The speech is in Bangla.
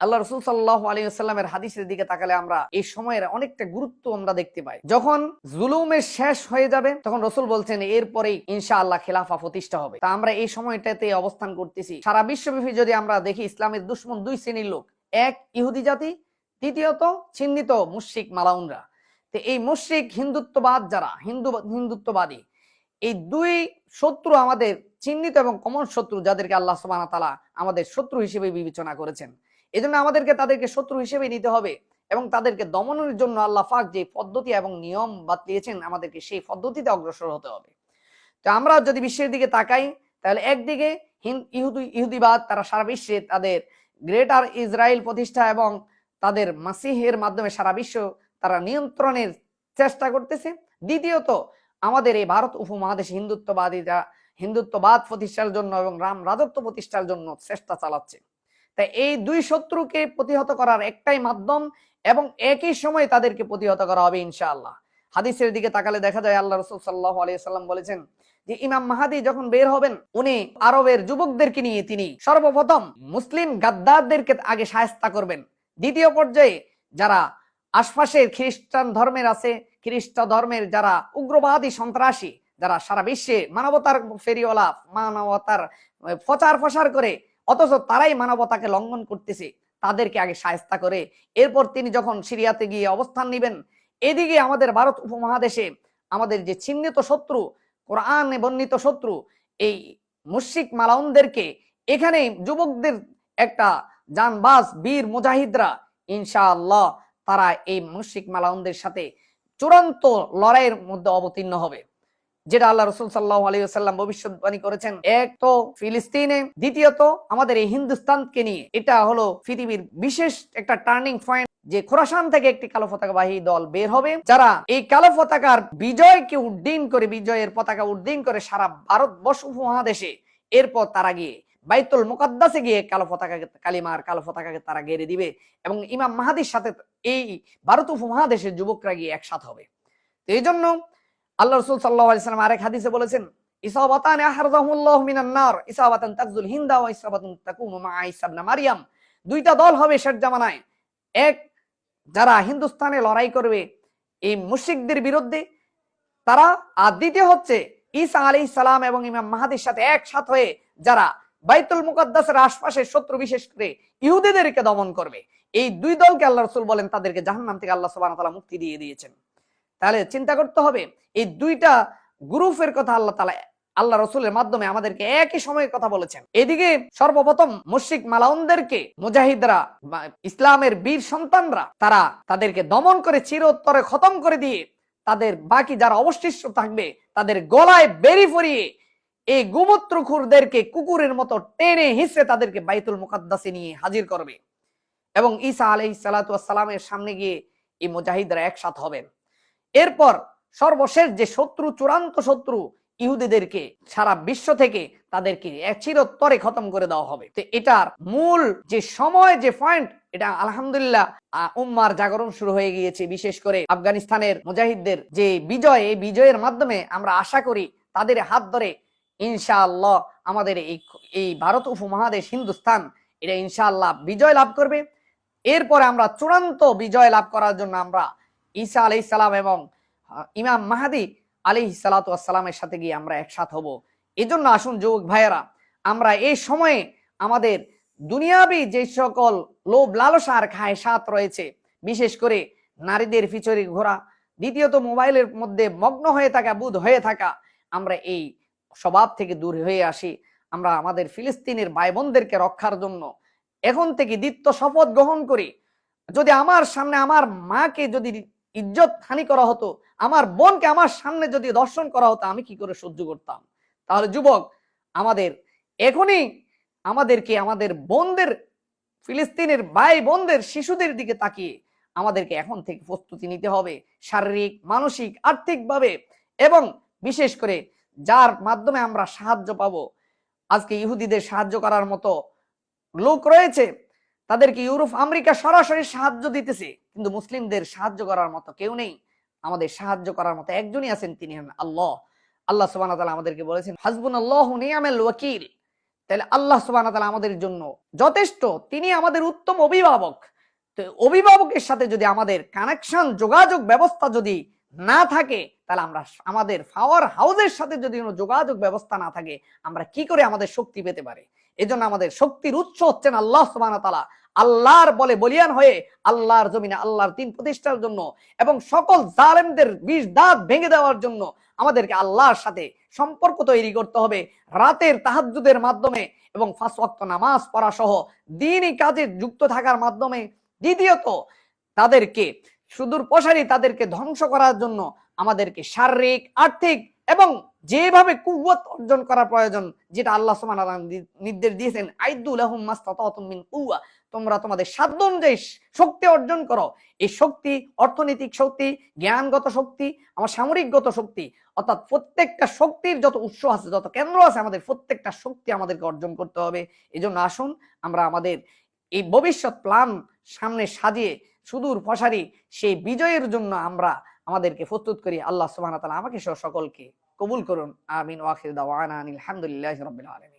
আল্লাহ রসুল সাল্লাহ আলিয়াল্লামের হাদিসের দিকে তাকালে আমরা এই সময়ের অনেকটা গুরুত্ব আমরা দেখতে পাই। যখন জুলুমের শেষ হয়ে যাবে, তখন রসুল বলছেন, এরপরেই ইনশা আল্লাহ খেলাফা প্রতিষ্ঠা হবে। তা আমরা এই সময়টাতে অবস্থান করতেছি। সারা বিশ্বব্যাপী যদি আমরা দেখি, ইসলামের দুশ্মন দুই শ্রেণির লোক। এক ইহুদি জাতি, দ্বিতীয়ত চিহ্নিত মুশিক মালাউনরা। তো এই মুশিক হিন্দুত্ববাদ যারা, হিন্দু হিন্দুত্ববাদী, এই দুই শত্রু আমাদের চিহ্নিত এবং কমন শত্রু, যাদেরকে আল্লাহ সুবাহ তালা আমাদের শত্রু হিসেবে বিবেচনা করেছেন। এই জন্য আমাদেরকে তাদেরকে শত্রু হিসেবে নিতে হবে এবং তাদেরকে দমনের জন্য আল্লাহ পাক যে পদ্ধতি এবং নিয়ম বাতলিয়েছেন আমাদেরকে সেই পদ্ধতিতে অগ্রসর হতে হবে। তো আমরা যদি বিশ্বের দিকে তাকাই, তাহলে একদিকে ইহুদি, ইহুদিবাদ, তারা সারা বিশ্বে তাদের গ্রেটার ইসরায়েল প্রতিষ্ঠা এবং তাদের মাসিহের মাধ্যমে সারা বিশ্ব তারা নিয়ন্ত্রণের চেষ্টা করতেছে। দ্বিতীয়ত, আমাদের এই ভারত উপমহাদেশ হিন্দুত্ববাদীরা, হিন্দুত্ববাদ প্রতিষ্ঠার জন্য এবং রাম রাজত্ব প্রতিষ্ঠার জন্য চেষ্টা চালাচ্ছে। তাই এই দুই শত্রুকে প্রতিহত করার একটাই মাধ্যম এবং একই সময় তাদেরকে প্রতিহত করা হবে ইনশাআল্লাহ। হাদিসের দিকে তাকালে দেখা যায় আল্লাহ রসুল সাল্লাহ আলিয়াল্লাম বলেছেন যে ইমাম মাহাদি যখন বের হবেন, উনি আরবের যুবকদেরকে নিয়ে তিনি সর্বপ্রথম মুসলিম গাদ্দারদেরকে আগে সায়স্তা করবেন। দ্বিতীয় পর্যায়ে যারা আশপাশের খ্রিস্টান ধর্মের আছে, খ্রিস্ট ধর্মের যারা উগ্রবাদী সন্ত্রাসী, যারা সারা বিশ্বে মানবতার ফেরিওয়ালা, মানবতার প্রচার প্রসার করে অথচ তারাই মানবতাকে লঙ্ঘন করতেছে, তাদেরকে আগে সায়স্তা করে। এরপর তিনি যখন সিরিয়াতে গিয়ে অবস্থান নেবেন, এদিকে আমাদের ভারত উপমহাদেশে আমাদের যে চিহ্নিত শত্রু, কোরআনে বর্ণিত শত্রু, এই মুশিক মালাউনদেরকে এখানে যুবকদের একটা জানবাজ, বীর মুজাহিদরা, ইনশাআল্লাহ তারা এই মুশিক মালাউনদের সাথে চূড়ান্ত লড়াইয়ের মধ্যে অবতীর্ণ হবে। যেটা আল্লাহ রসুল সাল্লাহ আলাইসাল্লাম ভবিষ্যৎবাণী করেছেন। এক তো ফিলিস্তিনে, দ্বিতীয়ত আমাদের এই হিন্দুস্তানকে নিয়ে। এটা হলো পৃথিবীর বিশেষ একটা টার্নিং পয়েন্ট যে খোরাসান থেকে একটি কালো পতাকাবাহী দল বের হবে, যারা এই কালো পতাকার বিজয়কে উড্ডীন করে, বিজয়ের পতাকা উড্ডীন করে সারা ভারতবর্ষ উপমহাদেশে। এরপর তারা গিয়ে বাইতুল মুকাদ্দাসে গিয়ে কালো পতাকাকে কালিমার কালো পতাকাকে তারা গেড়ে দিবে এবং ইমাম মাহাদির সাথে এই ভারত উপমহাদেশের যুবকরা গিয়ে একসাথ হবে। তো এই জন্য আল্লাহ রসুল সাল্লাহ আলাইসালাম আরেক হাদিসে বলেছেন, ইসাবাতান আহরাজাহুল্লাহ মিনান নার, ইসাবাতান তাকজুল হিন্দা ইসাবাতান মা মারইয়াম দুইটা দল হবে জামানায়। এক, যারা হিন্দুস্তানে লড়াই করবে এই বিরুদ্ধে, তারা, আর দ্বিতীয় হচ্ছে, ঈসা সালাম এবং ইমাম সাথে একসাথ হয়ে যারা বাইতুল মুকাদ্দাসের আশপাশের শত্রু বিশেষ করে ইহুদিদেরকে দমন করবে। এই দুই দলকে আল্লাহ রসুল বলেন, তাদেরকে জাহান্নাম থেকে আল্লাহ সুবহানাহু ওয়া তাআলা মুক্তি দিয়ে দিয়েছেন। তাহলে চিন্তা করতে হবে, এই দুইটা গ্রুপের কথা আল্লাহ তালা, আল্লাহ রসুলের মাধ্যমে আমাদেরকে একই সময়ে কথা বলেছেন। এদিকে সর্বপ্রথম মুশিক মালাউনদেরকে মুজাহিদরা ইসলামের বীর সন্তানরা, তারা তাদেরকে দমন করে চিরোত্তরে খতম করে দিয়ে তাদের বাকি যারা অবশিষ্ট থাকবে, তাদের গলায় বেরি ফরিয়ে এই গুমূত্রখুরদেরকে কুকুরের মতো টেনে হিসে তাদেরকে বাইতুল মুকাদ্দাসে নিয়ে হাজির করবে। এবং ঈসা আলাইহিস সালাতু ওয়াস সালামের সামনে গিয়ে এই মুজাহিদরা একসাথ হবেন। এরপর সর্বশেষ যে শত্রু, চূড়ান্ত শত্রু ইহুদিদেরকে সারা বিশ্ব থেকে তাদেরকে এক চিরতরে খতম করে দেওয়া হবে। তো এটার মূল যে সময়, যে পয়েন্ট এটা আলহামদুলিল্লাহ উম্মার জাগরণ শুরু হয়ে গিয়েছে। বিশেষ করে আফগানিস্তানের মুজাহিদদের যে বিজয়, এই বিজয়ের মাধ্যমে আমরা আশা করি তাদের হাত ধরে ইনশাআল্লাহ আমাদের এই এই ভারত উপমহাদেশ হিন্দুস্তান এটা ইনশাআল্লাহ বিজয় লাভ করবে। এরপরে আমরা চূড়ান্ত বিজয় লাভ করার জন্য আমরা ঈসা আলাই সালাম এবং ইমাম মাহাদি আলী সালাতামের সাথে গিয়ে আমরা একসাথ হব। এজন্য আসুন যুবক ভাইয়েরা, আমরা এই সময়ে আমাদের দুনিয়াবি যে সকল লোভ লালসার খায় সাত রয়েছে, বিশেষ করে নারীদের পিছনে ঘোরা, দ্বিতীয়ত মোবাইলের মধ্যে মগ্ন হয়ে থাকা, বুধ হয়ে থাকা, আমরা এই স্বভাব থেকে দূর হয়ে আসি। আমরা আমাদের ফিলিস্তিনের ভাই বোনদেরকে রক্ষার জন্য এখন থেকে দ্বিত্ব শপথ গ্রহণ করি। যদি আমার সামনে আমার মাকে যদি ইজ্জত হানি করা হতো, আমার বোনকে আমার সামনে যদি দর্শন করা হতো, আমি কি করে সহ্য করতাম? তাহলে যুবক, আমাদের, এখনই আমাদেরকে, আমাদের বোনদের, ফিলিস্তিনের ভাই বোনদের শিশুদের দিকে তাকিয়ে আমাদেরকে এখন থেকে প্রস্তুতি নিতে হবে শারীরিক, মানসিক, আর্থিকভাবে এবং বিশেষ করে যার মাধ্যমে আমরা সাহায্য পাবো। আজকে ইহুদিদের সাহায্য করার মতো লোক রয়েছে তাদেরকে ইউরোপ, আমেরিকা সরাসরি সাহায্য দিতেছে। কিন্তু মুসলিমদের সাহায্য করার মতো কেউ নেই। আমাদের সাহায্য করার মতো একজনই আছেন তিনি হন আল্লাহ। আল্লাহ সুবাহ আমাদেরকে বলেছেন হাসবুন আল্লাহ নিয়ামেল ওয়াকিল। তাহলে আল্লাহ সুবাহ আমাদের জন্য যথেষ্ট। তিনি আমাদের উত্তম অভিভাবক। তো অভিভাবকের সাথে যদি আমাদের কানেকশন যোগাযোগ ব্যবস্থা যদি না থাকে, তাহলে আমরা আমাদের পাওয়ার হাউসের সাথে যদি কোনো যোগাযোগ ব্যবস্থা না থাকে, আমরা কি করে আমাদের শক্তি পেতে পারি? এজন্য আমাদের শক্তির উৎস হচ্ছেন আল্লাহ সুবাহ তালা আল্লাহর বলে বলিয়ান হয়ে আল্লাহর জমিনে আল্লাহর দিন প্রতিষ্ঠার জন্য এবং সকল জালেমদের বিষ দাঁত ভেঙে দেওয়ার জন্য আমাদেরকে আল্লাহর সাথে সম্পর্ক তৈরি করতে হবে রাতের তাহাজ্জুদের মাধ্যমে এবং ফাঁস ওয়াক্ত নামাজ পড়া সহ দিনই কাজে যুক্ত থাকার মাধ্যমে। দ্বিতীয়ত, তাদেরকে সুদূর প্রসারী তাদেরকে ধ্বংস করার জন্য আমাদেরকে শারীরিক, আর্থিক এবং যেভাবে কুওয়াত অর্জন করা প্রয়োজন, যেটা আল্লাহ তাআলা নির্দেশ দিয়েছেন আইদুল মিন কুওয়া, তোমরা তোমাদের সাধ্য অনুযায়ী শক্তি অর্জন করো। এই শক্তি অর্থনৈতিক শক্তি, জ্ঞানগত শক্তি, আমার সামরিকগত শক্তি, অর্থাৎ প্রত্যেকটা শক্তির যত উৎস আছে, যত কেন্দ্র আছে, আমাদের প্রত্যেকটা শক্তি আমাদেরকে অর্জন করতে হবে। এই জন্য আসুন আমরা আমাদের এই ভবিষ্যৎ প্ল্যান সামনে সাজিয়ে সুদূর প্রসারী সেই বিজয়ের জন্য আমরা আমাদেরকে প্রস্তুত করি। আল্লাহ ওয়া আমাকে সহ সকলকে। কবুল করুন আমিন ওয়াখির দাওয়ানা আনিল হামদুলিল্লাহি রাব্বিল আলামিন